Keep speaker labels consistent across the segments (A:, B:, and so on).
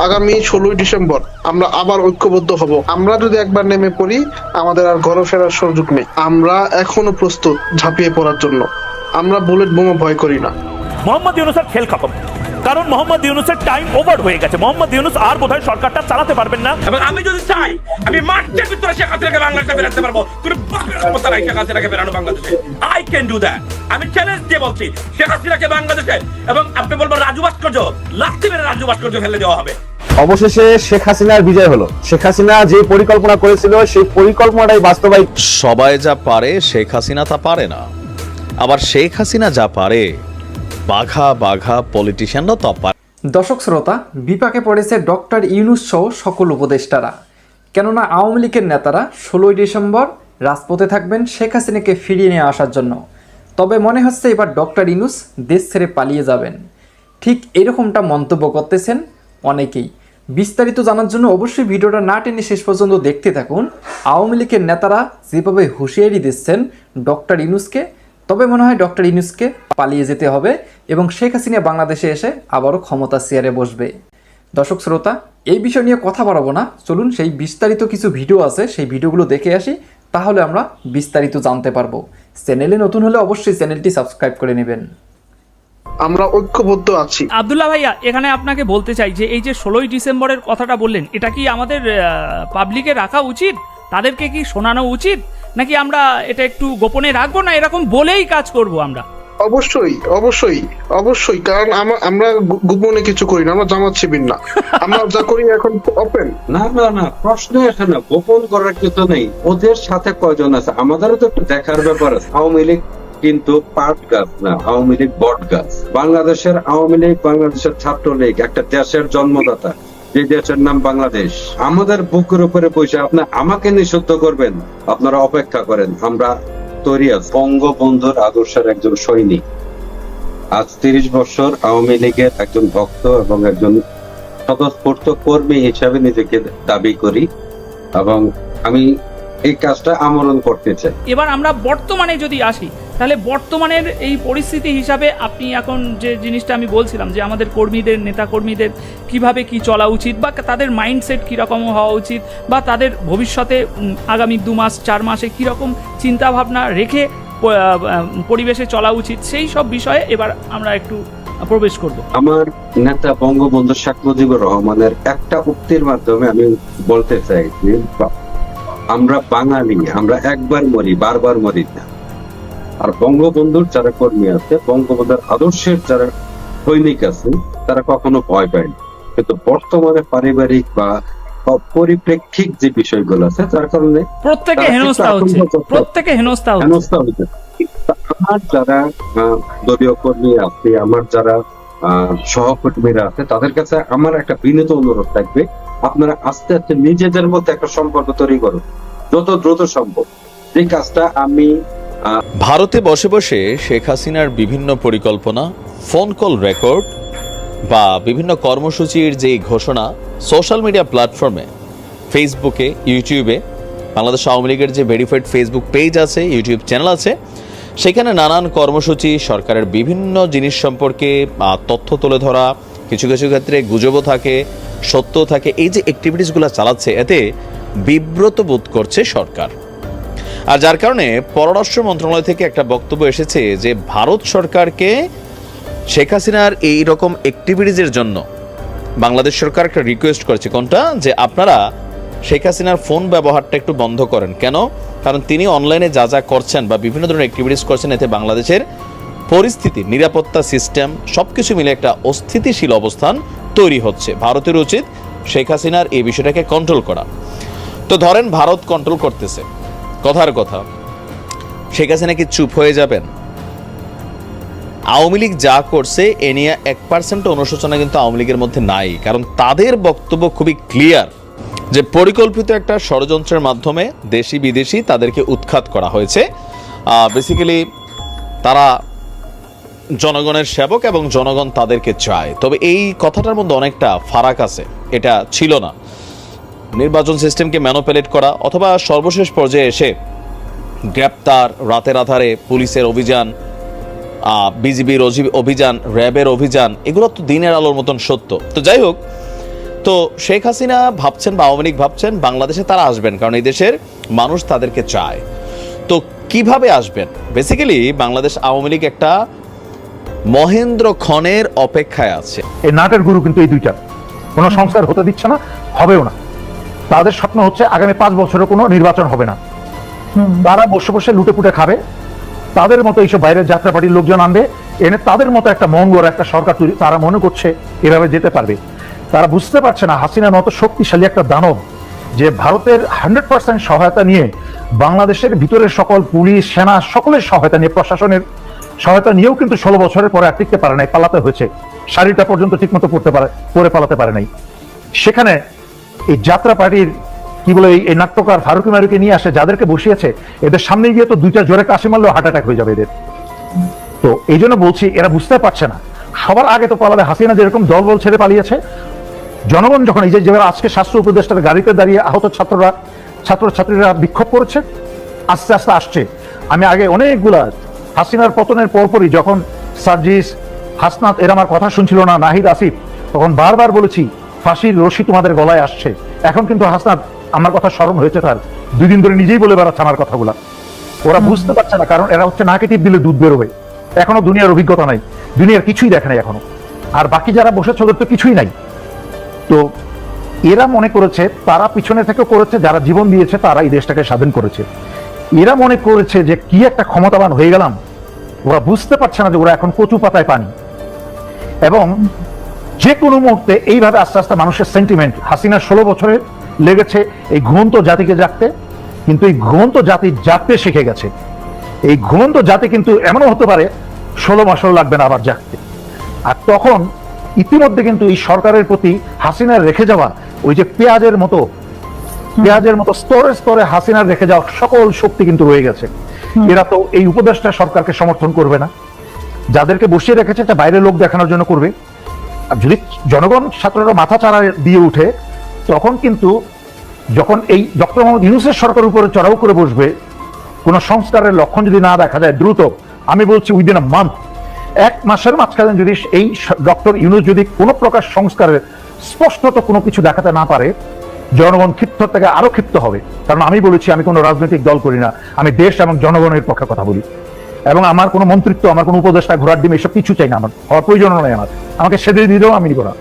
A: আগামী ষোলোই ডিসেম্বর আমরা আবার ঐক্যবদ্ধ হব। আমরা যদি একবার নেমে পড়ি আমাদের আর ঘরে ফেরার সুযোগ নেই। আমরা এখনও প্রস্তুত ঝাঁপিয়ে পড়ার জন্য। আমরা বুলেট বোমা ভয় করি না।
B: মোহাম্মদ ইউনুসের খেল খতম। কারণ মোহাম্মদ ইউনুসের টাইম ওভার হয়ে গেছে। মোহাম্মদ ইউনুস আর বোধহয় সরকারটা চালাতে পারবেন না।
C: এবং আমি যদি চাই আমি মাঠের ভিতরে শেখ হাসিনাকে বাংলাদেশে বেরাতে পারব। তুমি বাপের ক্ষমতা নাই শেখ হাসিনাকে বেরানো বাংলাদেশে। আই ক্যান ডু দ্যাট আমি চ্যালেঞ্জ দিয়ে বলছি শেখ হাসিনাকে বাংলাদেশে এবং আপনি বলব রাজু ভাস্কর্য মেরে রাজু ভাস্কর্য ফেলে দেওয়া হবে।
D: অবশেষে শেখ হাসিনার বিজয় হলো। শেখ হাসিনা যে পরিকল্পনা করেছিল সেই পরিকল্পনাটাই বাস্তবায়িত।
E: সবাই যা পারে শেখ হাসিনা তা পারে না। আবার শেখ হাসিনা যা পারে বাঘা বাঘা পলিটিশিয়ানরা তা পারে।
F: দর্শক শ্রোতা বিপাকে পড়েছে ডক্টর ইউনুস সহ সকল উপদেষ্টারা। কেননা আওয়ামী লীগের নেতারা ষোলোই ডিসেম্বর রাজপথে থাকবেন শেখ হাসিনাকে ফিরিয়ে নিয়ে আসার জন্য। তবে মনে হচ্ছে এবার ডক্টর ইনুস দেশ ছেড়ে পালিয়ে যাবেন। ঠিক এরকমটা মন্তব্য করতেছেন অনেকেই। বিস্তারিত জানার জন্য অবশ্যই ভিডিওটা না টেনে শেষ পর্যন্ত দেখতে থাকুন। আওয়ামী লীগের নেতারা যেভাবে হুঁশিয়ারি দিচ্ছেন ডক্টর ইনুসকে তবে মনে হয় ডক্টর ইনুসকে পালিয়ে যেতে হবে এবং শেখ হাসিনা বাংলাদেশে এসে আবারও ক্ষমতা চেয়ারে বসবে। দর্শক শ্রোতা এই বিষয় নিয়ে কথা বাড়াবো না। চলুন সেই বিস্তারিত কিছু ভিডিও আছে সেই ভিডিওগুলো দেখে আসি তাহলে আমরা বিস্তারিত জানতে পারব। চ্যানেলে নতুন হলে অবশ্যই চ্যানেলটি সাবস্ক্রাইব করে নেবেন।
A: আমরা ঐক্যবদ্ধ আছি।
G: আবদুল্লাহ ভাইয়া এখানে আপনাকে বলতে চাই যে এই যে ষোলোই ডিসেম্বরের কথাটা বললেন এটা কি আমাদের পাবলিকে রাখা উচিত? তাদেরকে কি শোনানো উচিত? নাকি আমরা এটা একটু গোপনে রাখব? না এরকম বলেই কাজ করব আমরা।
A: অবশ্যই অবশ্যই অবশ্যই কারণ আমরা গোপনে কিছু করি না আমরা জামাত শিবির না। আমরা যা করি এখন ওপেন
H: না না না প্রশ্ন এখানে গোপন করার কিছু নেই। ওদের সাথে কয়জন আছে? আমাদেরও তো একটু দেখার ব্যাপার আছে। আওয়ামী লীগ কিন্তু পাট গাছ না আওয়ামী লীগ বট গাছ। বাংলাদেশের আওয়ামী লীগ বাংলাদেশের ছাত্র লীগ একটা দেশের জন্মদাতা যে দেশের নাম বাংলাদেশ। আমাদের বুকের উপরে বসে আপনি আমাকে নিষিদ্ধ করবেন আপনারা অপেক্ষা করেন আমরা তৈরি বঙ্গবন্ধুর আদর্শের একজন সৈনিক। আজ তিরিশ বছর আওয়ামী লীগের একজন ভক্ত এবং একজন স্বতঃস্ফূর্ত কর্মী হিসাবে নিজেকে দাবি করি এবং আমি এই কাজটা আমরণ করতে চাই
G: এবার আমরা বর্তমানে যদি আসি তাহলে বর্তমানের এই পরিস্থিতি হিসাবে আপনি এখন যে জিনিসটা আমি বলছিলাম যে আমাদের কর্মীদের নেতা কর্মীদের কীভাবে কি চলা উচিত বা তাদের মাইন্ডসেট কীরকম হওয়া উচিত বা তাদের ভবিষ্যতে আগামী দু মাস চার মাসে কীরকম চিন্তাভাবনা রেখে পরিবেশে চলা উচিত সেই সব বিষয়ে এবার আমরা একটু প্রবেশ করব।
H: আমার নেতা বঙ্গবন্ধু শেখ মুজিবুর রহমানের একটা উক্তির মাধ্যমে আমি বলতে চাই আমরা বাঙালি আমরা একবার মরি বারবার মরি না। আর বঙ্গবন্ধুর যারা কর্মী আছে বঙ্গবন্ধুর আদর্শের যারা সৈনিক আছে তারা কখনো ভয় পায় না। কিন্তু বর্তমানে পারিবারিক বা পরিপ্রেক্ষিক যে বিষয়গুলো আছে যার কারণে
G: প্রত্যেকে হেনস্থা হচ্ছে। প্রত্যেকে হেনস্থা
H: হেনস্থা তা আমার যারা দলীয় কর্মী আছে আমার যারা সহকর্মীরা আছে তাদের কাছে আমার একটা বিনীত অনুরোধ থাকবে। আপনারা আস্তে আস্তে নিজেদের মধ্যে একটা সম্পর্ক তৈরি করুন। যত দ্রুত সম্ভব। যে কাজটা আমি
E: ভারতে বসে বসে শেখ হাসিনার বিভিন্ন পরিকল্পনা, ফোন কল রেকর্ড বা বিভিন্ন কর্মসূচির যে ঘোষণা সোশ্যাল মিডিয়া প্ল্যাটফর্মে, ফেসবুকে, ইউটিউবে, বাংলাদেশ আওয়ামী লীগের যে ভেরিফাইড ফেসবুক পেজ আছে, ইউটিউব চ্যানেল আছে, সেখানে নানান কর্মসূচি, সরকারের বিভিন্ন জিনিস সম্পর্কে তথ্য তুলে ধরা কিছু কিছু ক্ষেত্রে গুজবও থাকে সত্য থাকে। এই যে অ্যাক্টিভিটিসগুলো চালাচ্ছে, এতে বিব্রত বোধ করছে সরকার। আর যার কারণে পররাষ্ট্র মন্ত্রণালয় থেকে একটা বক্তব্য এসেছে যে, ভারত সরকারকে শেখ হাসিনার এই রকম অ্যাক্টিভিটিজের জন্য বাংলাদেশ সরকার একটা রিকোয়েস্ট করেছে। কোনটা? যে আপনারা শেখ হাসিনার ফোন ব্যবহারটা একটু বন্ধ করেন। কেন? কারণ তিনি অনলাইনে যা যা করছেন বা বিভিন্ন ধরনের অ্যাক্টিভিটিস করছেন, এতে বাংলাদেশের পরিস্থিতি, নিরাপত্তা সিস্টেম সব কিছু মিলে একটা অস্থিতিশীল অবস্থান তৈরি হচ্ছে। ভারতের উচিত শেখ হাসিনার এই বিষয়টাকে কন্ট্রোল করা। তো ধরেন ভারত কন্ট্রোল করতেছে। কথার কথা, শেখ হাসিনা কি চুপ হয়ে যাবেন? আওয়ামী লীগ যা করছে, এ নিয়ে এক পার্সেন্ট অনুশোচনা কিন্তু আওয়ামী লীগের মধ্যে নাই। কারণ তাদের বক্তব্য খুবই ক্লিয়ার যে পরিকল্পিত একটা ষড়যন্ত্রের মাধ্যমে দেশি বিদেশি তাদেরকে উৎখাত করা হয়েছে। বেসিক্যালি তারা জনগণের সেবক এবং জনগণ তাদেরকে চায়। তবে এই কথাটার মধ্যে অনেকটা ফারাক আছে, এটা ছিল না। নির্বাচন সিস্টেমকে ম্যানোপ্যালেট করা অথবা সর্বশেষ পর্যায়ে এসে গ্রেপ্তার, রাতের আধারে পুলিশের অভিযান বিজিবির অভিযান, র্যাবের অভিযান, এগুলো তো দিনের আলোর মতন সত্য। তো যাই হোক, তো শেখ হাসিনা ভাবছেন বা আওয়ামী ভাবছেন বাংলাদেশে তারা আসবেন, কারণ এই দেশের মানুষ তাদেরকে চায়। তো কীভাবে আসবেন? বেসিক্যালি বাংলাদেশ আওয়ামী লীগ একটা মহেন্দ্র ক্ষণের অপেক্ষায় আছে।
I: এই নাটের গুরু কিন্তু এই দুইটা। কোনো সংস্কার হতে দিচ্ছে না হবেও না। তাদের স্বপ্ন হচ্ছে আগামী পাঁচ বছরে কোনো নির্বাচন হবে না। তারা বসে বসে লুটে পুটে খাবে। তাদের মতো এইসব বাইরের যাত্রা পার্টির লোকজন আনবে। এনে তাদের মতো একটা মঙ্গল একটা সরকার তৈরি তারা মনে করছে এভাবে যেতে পারবে। তারা বুঝতে পারছে না হাসিনার মতো শক্তিশালী একটা দানব যে ভারতের হান্ড্রেড পার্সেন্ট সহায়তা নিয়ে বাংলাদেশের ভিতরের সকল পুলিশ সেনা সকলের সহায়তা নিয়ে প্রশাসনের সহায়তা নিয়েও কিন্তু ষোলো বছরের পরে আর টিকতে পারে নাই, পালাতে হয়েছে। শাড়িটা পর্যন্ত ঠিকমতো পড়তে পারে, পরে পালাতে পারে নাই। সেখানে এই যাত্রা পার্টির, কি বলে, এই- নাট্যকার ফারুকি মারুকে নিয়ে আসে, যাদেরকে বসিয়েছে, এদের সামনে গিয়ে তো দুইটা জোরে কাশি মারলেও হার্ট অ্যাটাক হয়ে যাবে এদের। তো এই জন্য বলছি, এরা বুঝতে পারছে না। সবার আগে তো পালাবে হাসিনা যেরকম দলবল ছেড়ে পালিয়েছে, জনগণ যখন এই যে আজকে স্বাস্থ্য উপদেষ্টার গাড়িতে দাঁড়িয়ে আহত ছাত্ররা ছাত্রছাত্রীরা বিক্ষোভ করেছে, আস্তে আস্তে আসছে। আমি আগে অনেকগুলা হাসিনার পতনের পরপরই যখন সার্জিস হাসনাত এরা আমার কথা শুনছিল না নাহিদ আসিফ তখন বারবার বলেছি ফাঁসির রশি তোমাদের গলায় আসছে। এখন কিন্তু হাসনাত আমার কথা স্মরণ হয়েছে তার। দুই দিন ধরে নিজেই বলে বেড়াচ্ছে আমার কথাগুলা। ওরা বুঝতে পারছে না কারণ এরা হচ্ছে নাকে টিপ দিলে দুধ বেরোবে। এখনও দুনিয়ার অভিজ্ঞতা নাই। দুনিয়ার কিছুই দেখে নাই এখনও। আর বাকি যারা বসেছে ওদের তো কিছুই নাই। তো এরা মনে করেছে তারা পিছনে থেকে করেছে যারা জীবন দিয়েছে তারা এই দেশটাকে স্বাধীন করেছে। এরা মনে করেছে যে কি একটা ক্ষমতাবান হয়ে গেলাম। ওরা বুঝতে পারছে না যে ওরা এখন কচু পাতায় পানি। এবং যে কোনো মুহূর্তে এইভাবে আস্তে আস্তে মানুষের সেন্টিমেন্ট হাসিনা ষোলো বছরে লেগেছে এই ঘুমন্ত জাতিকে জাগতে, কিন্তু এই ঘুমন্ত জাতি জাগতে শিখে গেছে। এই ঘুমন্ত জাতি কিন্তু এমনও হতে পারে, ষোলো মাসও লাগবে না আবার জাগতে। আর তখন ইতিমধ্যে কিন্তু এই সরকারের প্রতি হাসিনার রেখে যাওয়া, ওই যে পেঁয়াজের মতো পেঁয়াজের মতো স্তরে স্তরে হাসিনার রেখে যাওয়া সকল শক্তি কিন্তু রয়ে গেছে। এরা তো এই উপদেষ্টা সরকারকে সমর্থন করবে না। যাদেরকে বসিয়ে রেখেছে এটা বাইরের লোক দেখানোর জন্য করবে। আর যদি জনগণ ছাত্ররা মাথা চারা দিয়ে উঠে তখন কিন্তু যখন এই ডক্টর মোহাম্মদ ইউনুসের সরকার উপরে চড়াও করে বসবে কোন সংস্কারের লক্ষণ যদি না দেখা যায় দ্রুত আমি বলছি উইদিন আ মান্থ এক মাসের মাঝখানে যদি এই ডক্টর ইউনুস যদি কোনো প্রকার সংস্কারের স্পষ্টত কোনো কিছু দেখাতে না পারে জনগণ ক্ষিপ্ত থেকে আরও ক্ষিপ্ত হবে। কারণ আমি বলেছি, আমি কোনো রাজনৈতিক দল করি না। আমি দেশ এবং জনগণের পক্ষে কথা বলি। এবং আমার কোনো মন্ত্রিত্ব, আমার কোনো উপদেষ্টা ঘোরার ডিম এসব কিছু চাই না আমার। হওয়ার প্রয়োজন নয় আমার। আমাকে সেদিন দিলেও আমি নিব না।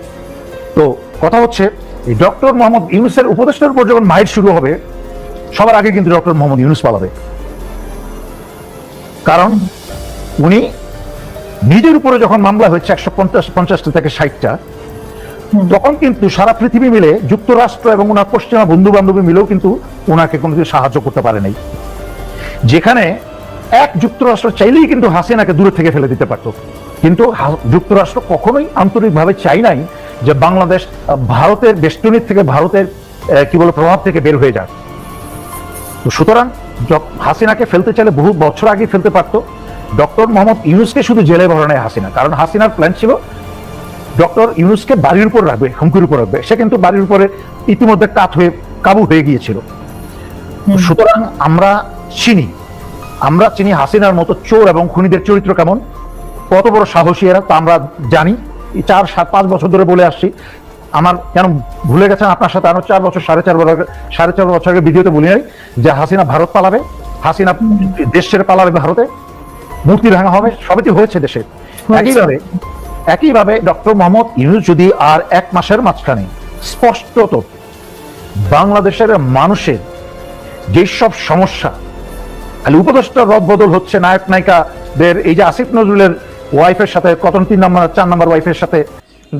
I: তো কথা হচ্ছে, এই ডক্টর মোহাম্মদ ইউনুসের উপদেষ্টার উপর যখন মাইট শুরু হবে, সবার আগে কিন্তু ডক্টর মোহাম্মদ ইউনুস পালাবে। কারণ উনি নিজের উপরে যখন মামলা হয়েছে, একশো পঞ্চাশ, পঞ্চাশটা থেকে ষাটটা তখন কিন্তু সারা পৃথিবী মিলে যুক্তরাষ্ট্র এবং ওনার পশ্চিমা বন্ধু বান্ধবী মিলেও কিন্তু ওনাকে কোনো কিছু সাহায্য করতে পারে নাই। যেখানে এক যুক্তরাষ্ট্র চাইলেই কিন্তু হাসিনাকে দূরে থেকে ফেলে দিতে পারত। কিন্তু যুক্তরাষ্ট্র কখনোই আন্তরিকভাবে চাই নাই যে বাংলাদেশ ভারতের বেষ্টনীর থেকে ভারতের কি বলে, প্রভাব থেকে বের হয়ে যাক। তো সুতরাং হাসিনাকে ফেলতে চাইলে বহু বছর আগে ফেলতে পারতো। ডক্টর মোহাম্মদ ইউনুসকে শুধু জেলে ভরণে হাসিনা, কারণ হাসিনার প্ল্যান ছিল ডক্টর ইউনুসকে বাড়ির উপর রাখবে হুমকির উপর রাখবে। সে কিন্তু বাড়ির উপরে ইতিমধ্যে কাত হয়ে কাবু হয়ে গিয়েছিল। সুতরাং আমরা চিনি আমরা চিনি হাসিনার মতো চোর এবং খুনিদের চরিত্র কেমন কত বড় সাহসী এরা তা আমরা জানি। চার সাত পাঁচ বছর ধরে বলে আসছি। আমার কেন ভুলে গেছেন আপনার সাথে? আরও চার বছর সাড়ে চার বছর সাড়ে চার বছর আগে ভিডিওতে বলি নাই যে হাসিনা ভারত পালাবে হাসিনা দেশ ছেড়ে পালাবে ভারতে মূর্তি ভাঙা হবে সবই তো হয়েছে দেশে। একইভাবে একইভাবে ডক্টর মোহাম্মদ ইউনুস যদি আর এক মাসের মাঝখানে স্পষ্টত বাংলাদেশের মানুষের যেসব সমস্যা, খালি উপদেষ্টা রদ বদল হচ্ছে, নায়ক নায়িকাদের, এই যে আসিফ নজরুলের ওয়াইফের সাথে কতন তিন নম্বর, চার নম্বর ওয়াইফের সাথে।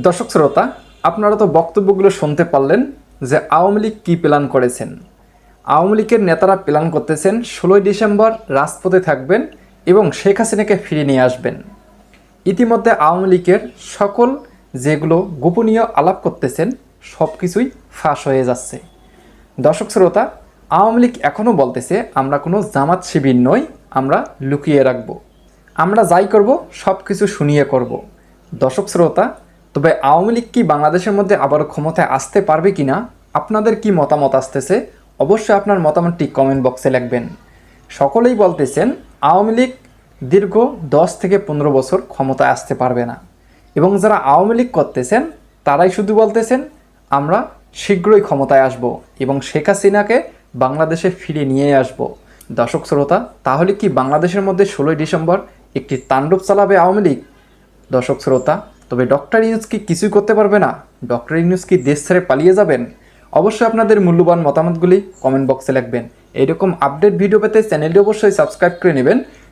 F: দর্শক শ্রোতা, আপনারা তো বক্তব্যগুলো শুনতে পারলেন যে আওয়ামী লীগ কী প্ল্যান করেছেন। আওয়ামী লীগের নেতারা প্ল্যান করতেছেন, ষোলোই ডিসেম্বর রাজপথে থাকবেন এবং শেখ হাসিনাকে ফিরিয়ে নিয়ে আসবেন। ইতিমধ্যে আওয়ামী লীগের সকল যেগুলো গোপনীয় আলাপ করতেছেন সব কিছুই ফাঁস হয়ে যাচ্ছে। দর্শক শ্রোতা, আওয়ামী লীগ এখনও বলতেছে, আমরা কোনো জামাত শিবির নই, আমরা লুকিয়ে রাখব। আমরা যাই করব সব কিছু শুনিয়ে করব। দর্শক শ্রোতা, তবে আওয়ামী লীগ কি বাংলাদেশের মধ্যে আবারও ক্ষমতায় আসতে পারবে কি না আপনাদের কি মতামত আসতেছে, অবশ্যই আপনার মতামতটি কমেন্ট বক্সে লিখবেন। সকলেই বলতেছেন, আওয়ামী লীগ দীর্ঘ দশ থেকে পনেরো বছর ক্ষমতায় আসতে পারবে না। এবং যারা আওয়ামী লীগ করতেছেন, তারাই শুধু বলতেছেন, আমরা শীঘ্রই ক্ষমতায় আসব এবং শেখ হাসিনাকে বাংলাদেশে ফিরে নিয়ে আসব। দর্শক শ্রোতা, তাহলে কি বাংলাদেশের মধ্যে ষোলোই ডিসেম্বর একটি তাণ্ডব চালাবে আওয়ামী লীগ? দর্শক শ্রোতা, তবে ডক্টর ইউনুস কি কিছুই করতে পারবে না? ডক্টর ইউনুস কি দেশ ছেড়ে পালিয়ে যাবেন? অবশ্যই আপনাদের মূল্যবান মতামতগুলি কমেন্ট বক্সে লিখবেন। এইরকম আপডেট ভিডিও পেতে চ্যানেলটি অবশ্যই সাবস্ক্রাইব করে নেবেন।